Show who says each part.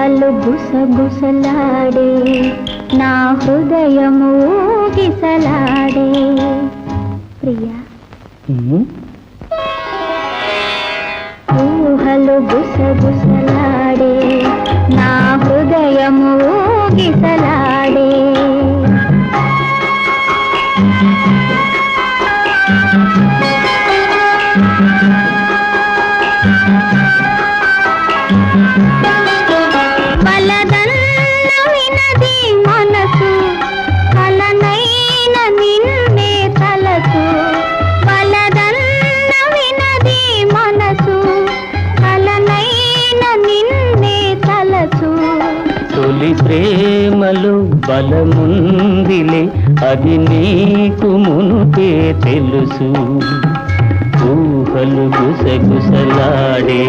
Speaker 1: ఊహలు గుసగుసలాడే నా హృదయము ఊగిసలాడే. ప్రియా ఊహలు గుసగుసలాడే నా హృదయము ఊగిసలాడే. బలదన్న
Speaker 2: తొలి ప్రేమలో బలముందిలే. అది నీకు మునుపే తెలుసు. ఊహలు గుసగుసలాడే